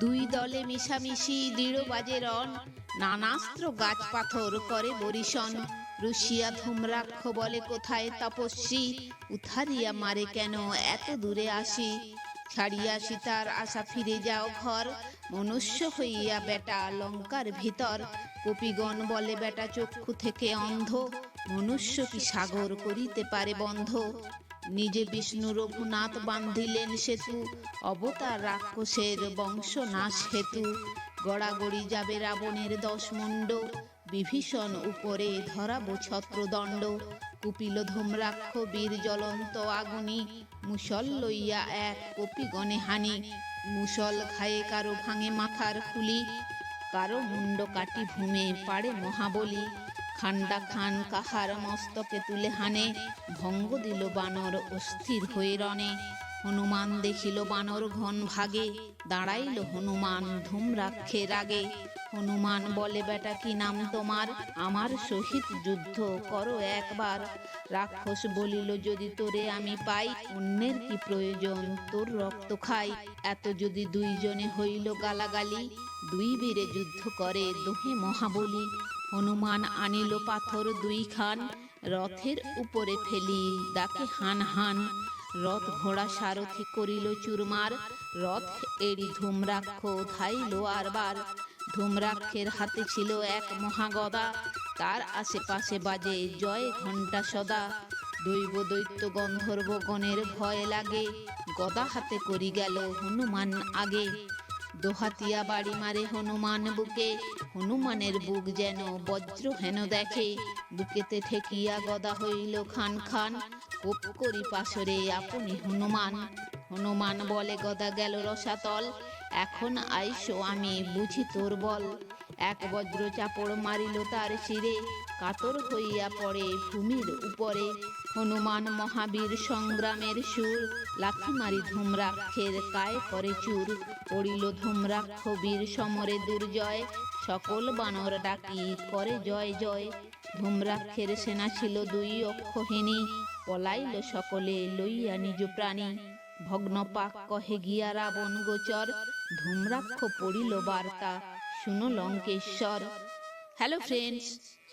দুই দলে মিশামিশি দৃঢ় বাজে রণ, নানাস্ত্র গাছ পাথর করে বরিশন। রুশিয়া ধুমরাক্ষ বলে কোথায় তপস্বী, উথারিয়া মারে কেন এত দূরে আসি? ছাড়িয়া সীতার আশা ফিরে যাও ঘর, মনুষ্য হইয়া বেটা লঙ্কার ভিতর। কপিগণ বলে বেটা চক্ষু থেকে অন্ধ, মনুষ্য কি সাগর করিতে পারে বন্ধ? নিজে বিষ্ণু রঘুনাথ বান্ধিলেন সেতু, অবতার রাক্ষসের বংশ নাশ হেতু। গড়াগড়ি যাবে রাবণের দশমণ্ড, বিভীষণ উপরে ধরাবো ছত্রদণ্ড। কুপিল ধূম্রাক্ষ, বীর জ্বলন্ত আগুনি মুসল লইয়া এক কপিগণে হানি। মুসল খায়ে কারও ভাঙে মাথার খুলি, কারও মুন্ড কাটি ভূমে পাড়ে মহাবলী। খান্ডা খান কাহার মস্তকে তুলে হানে, ভঙ্গ দিল বানর অস্থির হয়ে রণে। হনুমান দেখিল বানর ঘন ভাগে, দাঁড়াইল হনুমান ধূমরাক্ষে রাগে। হনুমান বলে, বেটা, কি নাম তোমার? আমার সহিত যুদ্ধ করো একবার। রাক্ষস বলিল, যদি তোরে আমি পাই, অন্যের কি প্রয়োজন? তোর রক্ত খাই। এত যদি দুইজনে হইল গালাগালি, দুই বীরে যুদ্ধ করে দোহে মহাবলী। হনুমান আনিল পাথর দুই খান রথের উপরে ফেলি, ডাকে হান হান। রথ ঘোড়া সারথি করিল চুরমার, রথ এড়ি ধূম্রাক্ষ ধাইল আরবার ধূম্রাক্ষের হাতে ছিল এক মহাগদা, তার আশেপাশে বাজে জয় ঘণ্টা সদা। দৈব দৈত্য গন্ধর্ব গণের ভয় লাগে, গদা হাতে করি গেল হনুমান আগে। দোহাতিয়া বাড়ি মারে হনুমান বুকে। হনুমানের বুক যেন বজ্র হেন দেখে। বুকেতে ঠেকিয়া গদা হইল খান খান। কোপ করি পাশরে আপনি হনুমান। হনুমান বলে, গদা গেল রসাতল। এখন আইসো আমি বুঝি তোর বল। এক বজ্র চাপড় মারিল তার শিরে। কাতর হইয়া পড়ে ভূমির উপরে। হনুমান মহাবীর সংগ্রামের সুর লাথি মারি ধূম্রাক্ষের কায় করে চুর। পড়িল ধূম্রাক্ষ বীর সমরে দুর্জয়, সকল বানর ডাকি করে জয় জয়। ধূম্রাক্ষের সেনা ছিল দুই অক্ষহীনী পলাইল সকলে লইয়া নিজ প্রাণী। ভগ্ন পাক কহে, গিয়া রাবণ গোচর, ধূম্রাক্ষ পড়িল বার্তা, শুনো Lankeshwar. Hello friends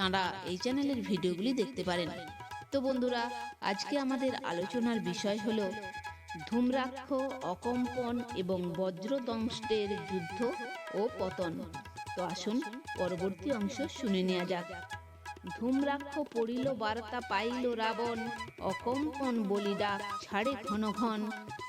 তাঁরা এই চ্যানেলের ভিডিওগুলি দেখতে পারেন। তো বন্ধুরা, আজকে আমাদের আলোচনার বিষয় হলো ধূম্রাক্ষ, অকম্পন এবং বজ্রদংষ্টের যুদ্ধ ও পতন। তো আসুন পরবর্তী অংশ শুনে নেওয়া যাক। ধূম্রাক্ষ পড়িল বার্তা পাইল রাবণ, অকম্পন বলি ডাক ছাড়ে ঘন ঘন।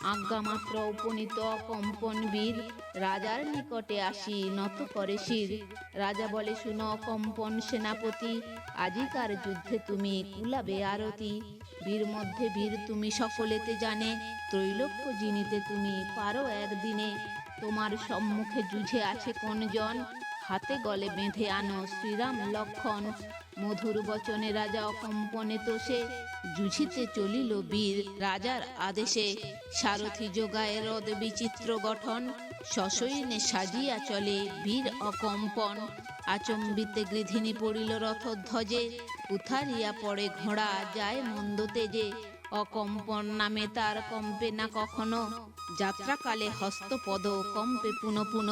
আজ্ঞামাত্র উপনীত অকম্পন বীর, রাজার নিকটে আসি, নত করে শির। রাজা বলে, শুনো কম্পন সেনাপতি, আজিকার যুদ্ধে তুমি কুলাবে আরতি। বীর মধ্যে বীর তুমি সকলেতে জানে, ত্রৈলোক্য জিনিতে তুমি পারো একদিনে। তোমার সম্মুখে যুঝে আছে কোনজন? হাতে গলে বেঁধে আনো শ্রীরাম লক্ষণ। মধুর বচনে রাজা অকম্পনে তোষে জুঝিতে চলিল বীর রাজার আদেশে। সারথি যোগায় রদ বিচিত্র গঠন সশৈনে সাজিয়া চলে বীর অকম্পন। আচম্বিতে গৃধিনী পড়িল রথধ্বজে, উথারিয়া পড়ে ঘোড়া যায় মন্দ তেজে। অকম্পন নামে তার কম্পে না কখনো, যাত্রাকালে হস্তপদ কম্পে পুন পুন।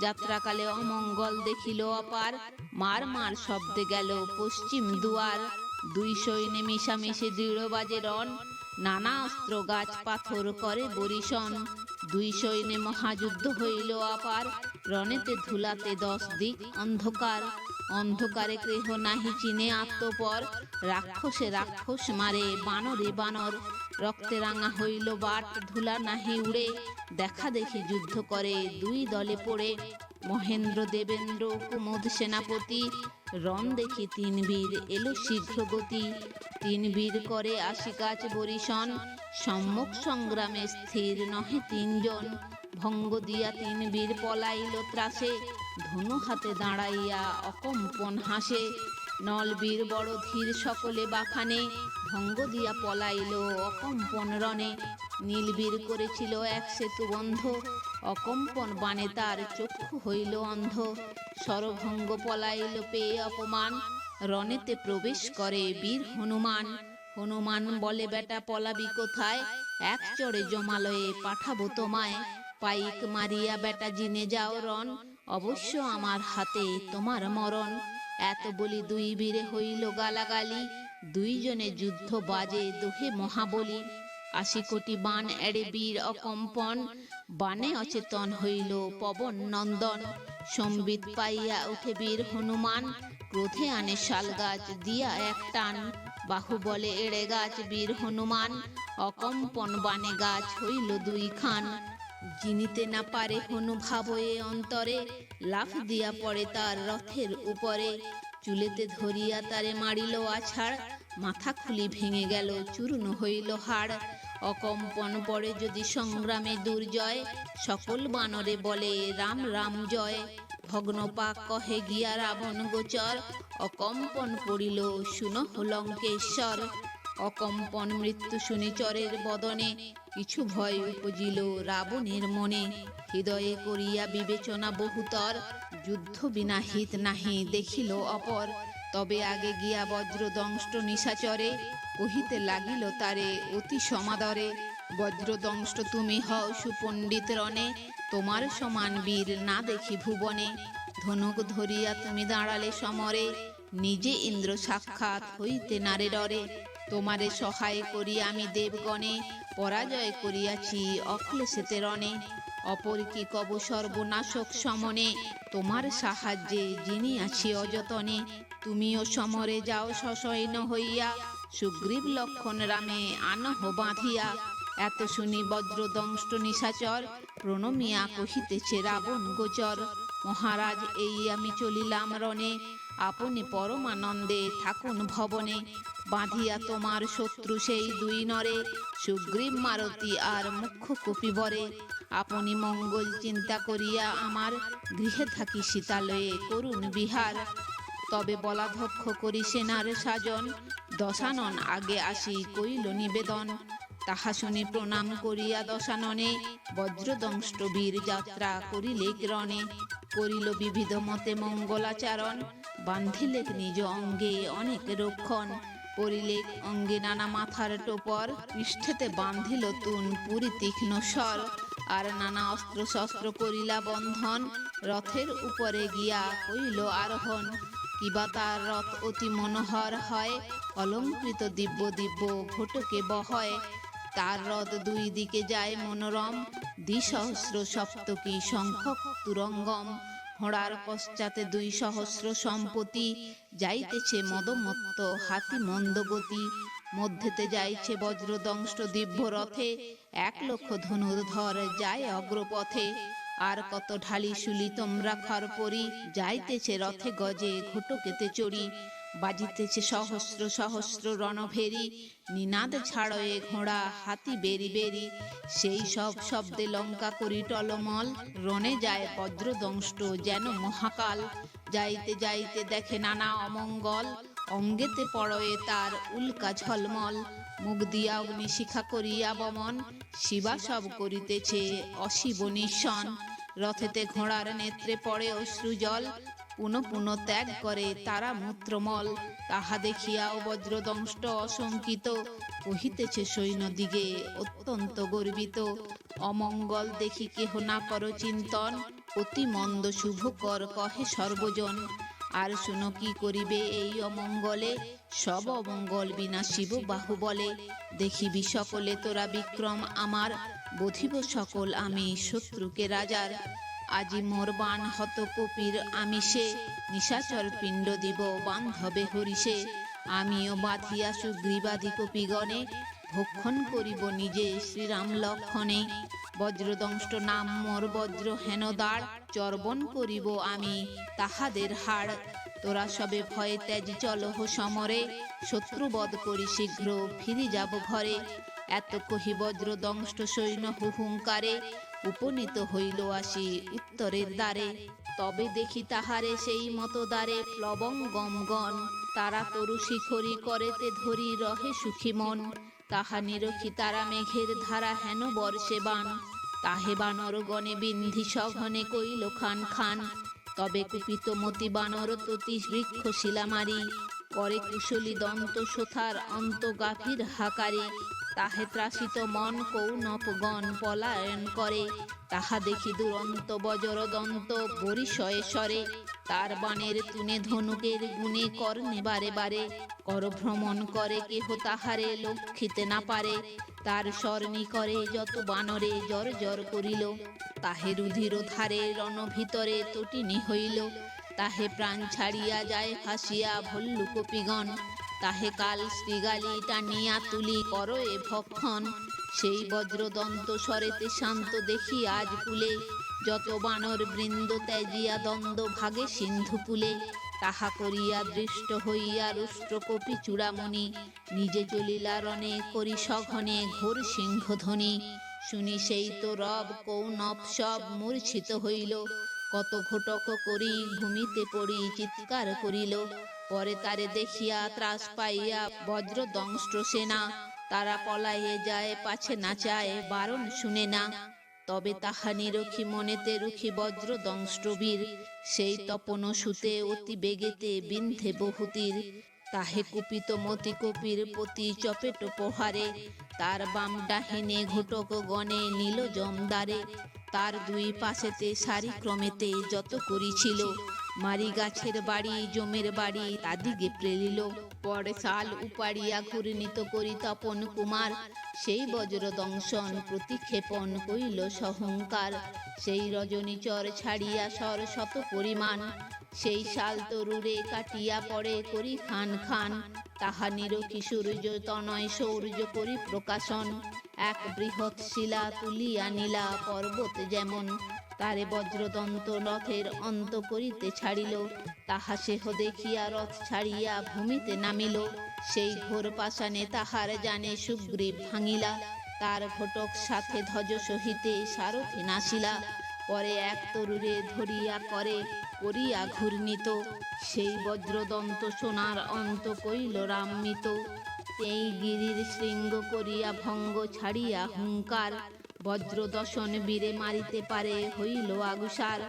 যাত্রাকালে অমঙ্গল দেখিল অপার। মার মার শব্দে গেল পশ্চিম দুয়ার। দুই সৈন্যে মিশামিশি দৃঢ় বাজে রণ। নানা অস্ত্র গাছ পাথর করে বরিশন। দুই সৈন্যে মহাযুদ্ধ হইল অপার। রণেতে ধুলাতে দশ দিক অন্ধকার। অন্ধকারে গৃহ নাহি চিনে আত্মপর। রাক্ষসে রাক্ষস মারে, বানরে বানর। রক্তে রাঙা হইল বাট, ধুলা নাহি উড়ে। দেখা দেখি যুদ্ধ করে, দুই দলে পড়ে। মহেন্দ্র, দেবেন্দ্র, কুমোদ সেনাপতি। রণ দেখি তিন বীর, এলো শীঘ্র গতি। তিন বীর করে আশি গাছ বরিশন। সম্মুখ সংগ্রামে স্থির নহে তিনজন। ভঙ্গ দিয়া তিন বীর পলাইল ত্রাসে। ধনু হাতে দাঁড়াইয়া অকম্পন হাসে। নলবীর বড় ধীর সকলে বাখানে ভঙ্গ দিয়া পলাইল অকম্পন রণে। নীলবীর করেছিল এক সেতু বন্ধ, অকম্পন বানে তার চক্ষু হইল অন্ধ। সরভঙ্গ পলাইল পেয়ে অপমান, রণেতে প্রবেশ করে বীর হনুমান। হনুমান বলে, বেটা, পলাবি কোথায়? এক চড়ে জমালয়ে পাঠাবো তোমায়। পাইক মারিয়া, বেটা, জিনে যাও রণ। অবশ্য আমার হাতে তোমার মরণ। এত বলি দুই বীরে হইল গালাগালি। দুইজনে যুদ্ধ বাজে দোহে মহাবলী। আশি কোটি বান এড়ে বীর অকম্পন। বানে অচেতন হইল পবন নন্দন। সম্বিত পাইয়া উঠে বীর হনুমান। ক্রোধে আনে শাল গাছ, দিয়া এক টান। বাহু বলে এড়ে গাছ বীর হনুমান। অকম্পন বানে গাছ হইল দুই খান জিনিতে না পারে হনু ভাবয়ে অন্তরে। লাফ দিয়া পড়ে তার রথের উপরে। চুলেতে ধরিয়া তারে মারিল আছাড়। মাথা খুলি ভেঙে গেল, চূর্ণ হইল হাড়। অকম্পন পরে যদি সংগ্রামে দুর্জয়, সকল বানরে বলে, রাম রাম জয়। ভগ্ন পাক কহে, গিয়া রাবণ গোচর। অকম্পন পড়িল শুন লঙ্কেশ্বর। অকম্পন মৃত্যু শুনি চরের বদনে। কিছু ভয় উপজিল রাবণের মনে। হৃদয়ে করিয়া বিবেচনা বহুতর। যুদ্ধ বিনা হিত নাহি, দেখিল অপর। তবে আগে গিয়া বজ্র দংষ্ট নিশাচরে, কহিতে লাগিল তারে অতি সমাদরে। বজ্র দংষ্ট তুমি হও সুপণ্ডিত রণে, তোমার সমান বীর না দেখি ভুবনে। ধনুক ধরিয়া তুমি দাঁড়ালে সমরে, নিজে ইন্দ্র সাক্ষাৎ হইতে নারে ডরে। তোমারে সহায় করি আমি দেবগণে, পরাজয় করিয়াছি অক্লেশেতে রণে। অপর কি কব সর্বনাশক সমনে, তোমার সাহায্যে যিনি আছি অযতনে। তুমিও সমরে যাও সশয়ন হইয়া, সুগ্রীব লক্ষণ রামে আনহ বাঁধিয়া। এত শুনি বজ্র দংষ্ট নিশাচর, প্রণমিয়া কহিতেছে, রাবণ গোচর, মহারাজ, এই আমি চলিলাম রণে। আপনি পরমানন্দে থাকুন ভবনে। বাঁধিয়া তোমার শত্রু সেই দুই নরে। সুগ্রীব মারতি আর মুখ্য কপিবরে আপনি মঙ্গল চিন্তা করিয়া আমার গৃহে থাকি শীতালয়ে করুন বিহার। তবে বলাধক্ষ করি সেনার সাজন দশানন আগে আসি কইল নিবেদন। তাহা শুনি প্রণাম করিয়া দশাননে বজ্রদংষ্ট বীর যাত্রা করিলে রণে করিল বিবিধ মতে মঙ্গলাচারণ বান্ধিলেক নিজ অঙ্গে অনেক রক্ষণ। পরিলেক অঙ্গে নানা মাথার টোপর, পৃষ্ঠেতে বান্ধিল তুন পুরি তীক্ষ্ণ স্বর। আর নানা অস্ত্র শস্ত্র করিলা বন্ধন, রথের উপরে গিয়া কইল আরোহণ। কিবা তার রথ অতি মনোহর হয়, অলঙ্কৃত দিব্য দিব্য ঘটকে বহয়। তার রথ দুই দিকে যায় মনোরম, দ্বিসহস্র সপ্তকী শঙ্খ তুরঙ্গম। ঘোড়ার পশ্চাতে দুই সহস্র সম্পত্তি, যাইতেছে মদমত্ত হাতি মন্দগতি। মধ্যেতে যাইছে বজ্রদংষ্ট দিব্য রথে, এক লক্ষ ধনুর্ধর যায় অগ্রপথে। আর কত ঢালি শুলি তোমরা খর পরি, যাইতেছে রথে গজে ঘটকেতে চড়ি। বাজিতেছে সহস্র সহস্র রণভেরি, নিনাদ ছাড়য়ে ঘোড়া হাতি বেরি বেরি, সেই সব শব্দে লঙ্কা করি টলমল, রণে যায় বজ্রদংষ্ট যেন মহাকাল। যাইতে যাইতে দেখে নানা অমঙ্গল, অঙ্গেতে পড়য়ে তার উল্কা ঝলমল। মুখ দিয়া অগ্নিশিখা করিয়া বমন, শিবা সব করিতেছে অশিব নিঃসন। রথেতে ঘোড়ার নেত্রে পড়ে অশ্রুজল পুনঃ পুনঃ ত্যাগ করে তারা মূত্রমল। তাহা দেখিয়াও বজ্রদংষ্ট অশঙ্কিত কহিতেছে সৈন্য দিগে অত্যন্ত গর্বিত, অমঙ্গল দেখি কেহ না কর চিন্তন, অতি মন্দ শুভকর কহে সর্বজন। আর শুনো কি করিবে এই অমঙ্গলে? সব অমঙ্গল বিনা শিব বাহু বলে দেখিবি সকলে তোরা বিক্রম আমার, বধিব সকল আমি শত্রুকে রাজার। আজি মোর বান হত কপির, আমি সে নিশাচর পিণ্ড দিব, বান্ধবে হরিষে। আমিও বাঁধিয়া সুগ্রীবাদি কপিগণে ভক্ষণ করিব নিজে শ্রীরাম লক্ষণে। বজ্রদংষ্ট নাম মোর বজ্র হেন দাঁড়, চর্বণ করিব আমি তাহাদের হাড়। তোরা সবে ভয়ে তেজ চলহ সমরে, শত্রুবধ করি শীঘ্র ফিরি যাব ঘরে। এত কহি বজ্র দংষ্ট সৈন্য হুহুঙ্কারে উপনীত হইল আসি উত্তরের দ্বারে। তবে দেখি তাহারে সেই মতো দ্বারে প্লবঙ্গমগণ তারা তরু শিখরি করেতে ধরি রহে সুখী মন। তাহা নিরখি তারা মেঘের ধারা হেন বর্ষে বান। তাহে বানর গণে বিন্ধি সঘনে কইল খান খান। তবে কুপিত মতি বানর ততি বৃক্ষ শিলামারি। করে কুশলী দন্ত সোথার অন্ত গাভীর হাকারি। তাহে ত্রাসিত মন কৌনপগণ পলায়ন করে। তাহা দেখি দুরন্ত বজর দন্ত বরিশয়ে সরে। তার বাণের তুনে ধনুকের গুণে কর্ণে বারে বারে। কর ভ্রমণ করে কেহ তাহারে লক্ষিতে না পারে। তার স্বর্ণী করে যত বানরে জর জর করিল। তাহে রুধির ধারে রণ ভিতরে তটিনী হইল। তাহে প্রাণ ছাড়িয়া যায় ফাঁসিয়া ভল্লু কপিগণ তাহে কাল শ্রীগালি টানিয়া তুলি করো এ ভক্ষণ। সেই বজ্রদন্ত স্বরেতে শান্ত দেখি আজ কুলে যত বানর বৃন্দ ত্যাজিয়া দ্বন্দ্ব ভাগে সিন্ধু কুলে তাহা করিয়া দৃষ্ট হইয়া রুষ্ট কপি চূড়ামণি। নিজে চলিলা রণে করি সঘনে ঘোর সিংহধ্বনি। শুনি সেই তো রব কৌনব সব মূর্ছিত হইল। কত ঘটক করি ভূমিতে পড়ি চিৎকার করিল। পরে তারে দেখিয়া ত্রাস পাইয়া বজ্র দংষ্ট্র সেনা, তারা পলাইয়ে যায়, পাছে নাচায় বারণ শুনে না। তবে তাহা নিরখি মনেতে রুখি বজ্র দংষ্টবীর সেই তপন সুতে অতি বেগেতে বিন্ধে বহুতীর। তাহে কুপিত মতি কপির প্রতি চপেট পোহারে, তার বাম ডাহিনে ঘটক গণে নীল জমদারে। তার দুই পাশেতে সারি ক্রমেতে যত করিছিল মারি গাছের বাড়ি, জমের বাড়ি, তাদিগে প্রেলিল। পরে শাল উপাড়িয়া ঘূর্ণিত করি তপন কুমার। সেই বজ্র দংশন প্রতিক্ষেপণ কইল সহংকার। সেই রজনীচর ছাড়িয়া সর শত পরিমাণ। সেই শাল তরুরে কাটিয়া পড়ে করি খান খান। তাহা নিরখি সূর্য তনয় সৌর্য করি প্রকাশন এক বৃহৎ শিলা তুলিয়া নীলা পর্বত যেমন। তারে বজ্রদন্ত রথের অন্ত করিতে ছাড়িল। তাহা সেহ দেখিয়া রথ ছাড়িয়া ভূমিতে নামিল। সেই ঘোর পাশানে তাহার জানে সুগ্রীব ভাঙিলা। তার ঘটক সাথে ধ্বজ সহিতে সারথি নাসিলা পরে এক তরুরে ধরিয়া করে করিয়া ঘূর্ণিত। সেই বজ্রদন্ত সোনার অন্ত কইল রামিত এই গিরির শৃঙ্গ করিয়া ভঙ্গ ছাড়িয়া হুঙ্কার। বজ্রদশন বীরে মারিতে পারে হইল আগুসার।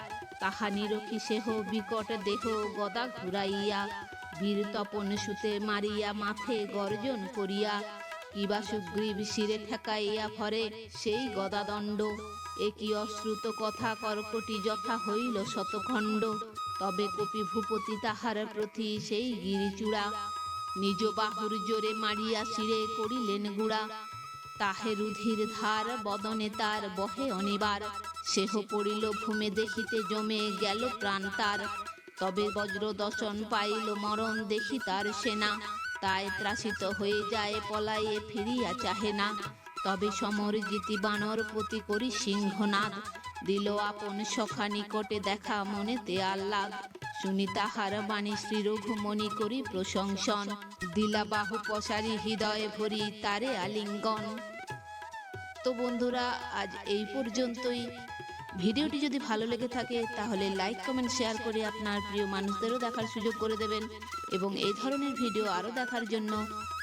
তাহা নিরখি সেহ বিকট দেহ গদা ঘুরাইয়া, বীর তপন সুতে মারিয়া মাথে গর্জন করিয়া, কিবা সুগ্রীব শিরে ঠেকাইয়া ভরে সেই গদাদণ্ড। একই অশ্রুত কথা কর্কটি যথা হইল শতখণ্ড। তবে কপি ভূপতি তাহার প্রতি সেই গিরিচূড়া। নিজ বাহুর জোরে মারিয়া শিরে করিলেন গুড়া। তাহে রুধির ধার, বদনে তার বহে অনিবার। সেহ পড়িল ভূমে দেখিতে, জমে গেল প্রাণ তার। তবে বজ্র দশন পাইল মরণ দেখি তার সেনা। তাই ত্রাসিত হয়ে যায় পলাইয়ে ফিরিয়া চাহে না। তবে সমর জিতি বানর প্রতি করি সিংহনাদ। দিল আপন সখা নিকটে দেখা মনেতে আহ্লাদ। শুনি তাহার বাণী শ্রী রঘুমণি করি প্রশংসন। দিলা বাহু পশারি হৃদয়ে ভরি তারে আলিঙ্গন। তো বন্ধুরা, আজ এই পর্যন্তই। ভিডিওটি যদি ভালো লেগে থাকে, তাহলে লাইক, কমেন্ট, শেয়ার করে আপনার প্রিয় মানুষদেরও দেখার সুযোগ করে দেবেন এবং এই ধরনের ভিডিও আরও দেখার জন্য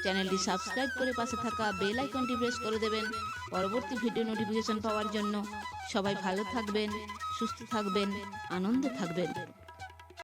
চ্যানেলটি সাবস্ক্রাইব করে পাশে থাকা বেল আইকনটি প্রেস করে দেবেন পরবর্তী ভিডিও নোটিফিকেশন পাওয়ার জন্য। সবাই ভালো থাকবেন, সুস্থ থাকবেন, আনন্দে থাকবেন।